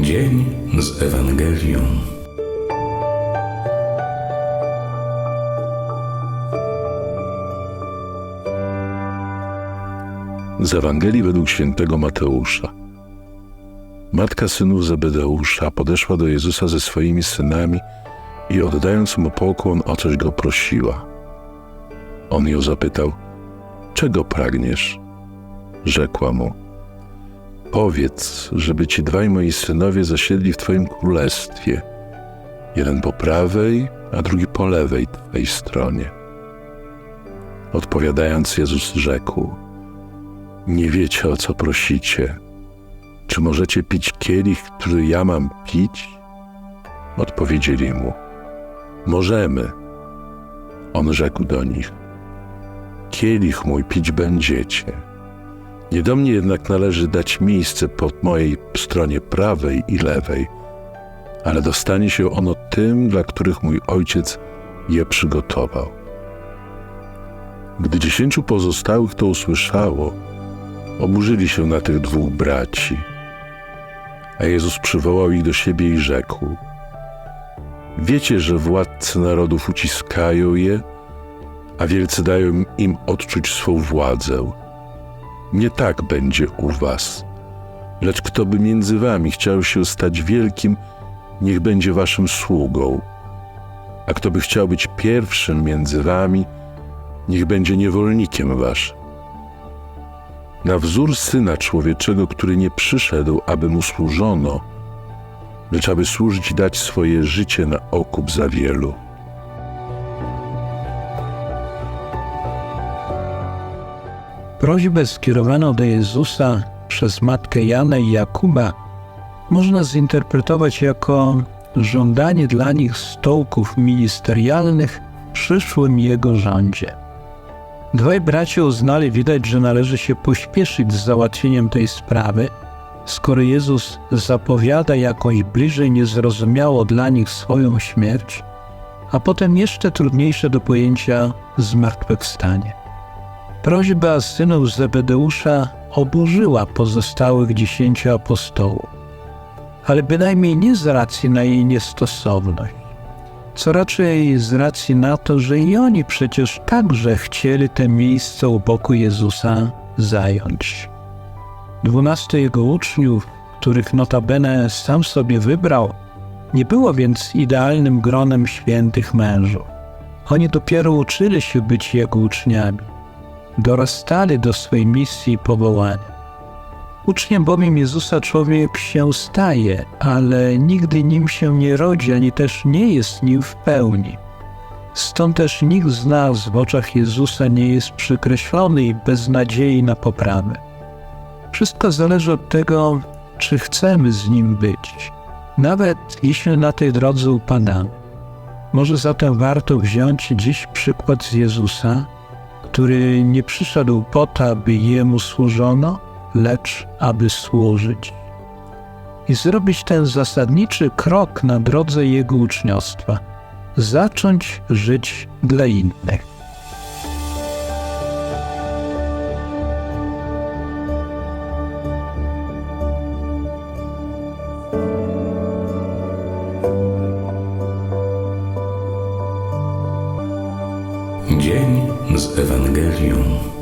Dzień z Ewangelią. Z Ewangelii według świętego Mateusza. Matka synów Zebedeusza podeszła do Jezusa ze swoimi synami i oddając mu pokłon o coś go prosiła. On ją zapytał, czego pragniesz? Rzekła mu, powiedz, żeby ci dwaj moi synowie zasiedli w twoim królestwie, jeden po prawej, a drugi po lewej twej stronie. Odpowiadając, Jezus rzekł, nie wiecie o co prosicie. Czy możecie pić kielich, który ja mam pić? Odpowiedzieli mu: Możemy. On rzekł do nich: Kielich mój pić będziecie. Nie do mnie jednak należy dać miejsce po mojej stronie prawej i lewej, ale dostanie się ono tym, dla których mój ojciec je przygotował. Gdy dziesięciu pozostałych to usłyszało, oburzyli się na tych dwóch braci. A Jezus przywołał ich do siebie i rzekł: Wiecie, że władcy narodów uciskają je, a wielcy dają im odczuć swą władzę. Nie tak będzie u was. Lecz kto by między wami chciał się stać wielkim, niech będzie waszym sługą. A kto by chciał być pierwszym między wami, niech będzie niewolnikiem waszym na wzór Syna Człowieczego, który nie przyszedł, aby mu służono, lecz aby służyć dać swoje życie na okup za wielu. Prośbę skierowaną do Jezusa przez matkę Jana i Jakuba można zinterpretować jako żądanie dla nich stołków ministerialnych w przyszłym Jego rządzie. Dwaj bracia uznali, widać, że należy się pośpieszyć z załatwieniem tej sprawy, skoro Jezus zapowiada jakąś bliżej niezrozumiało dla nich swoją śmierć, a potem jeszcze trudniejsze do pojęcia zmartwychwstanie. Prośba synów Zebedeusza oburzyła pozostałych dziesięciu apostołów, ale bynajmniej nie z racji na jej niestosowność, co raczej z racji na to, że i oni przecież także chcieli te miejsce u boku Jezusa zająć. Dwunastu jego uczniów, których notabene sam sobie wybrał, nie było więc idealnym gronem świętych mężów. Oni dopiero uczyli się być jego uczniami, dorastali do swej misji i powołania. Uczniem bowiem Jezusa człowiek się staje, ale nigdy nim się nie rodzi, ani też nie jest nim w pełni. Stąd też nikt z nas w oczach Jezusa nie jest przykreślony i bez nadziei na poprawę. Wszystko zależy od tego, czy chcemy z nim być, nawet jeśli na tej drodze upadamy. Może zatem warto wziąć dziś przykład z Jezusa, który nie przyszedł po to, aby jemu służono, lecz aby służyć. I zrobić ten zasadniczy krok na drodze Jego uczniostwa zacząć żyć dla innych. Dzień z Ewangelią.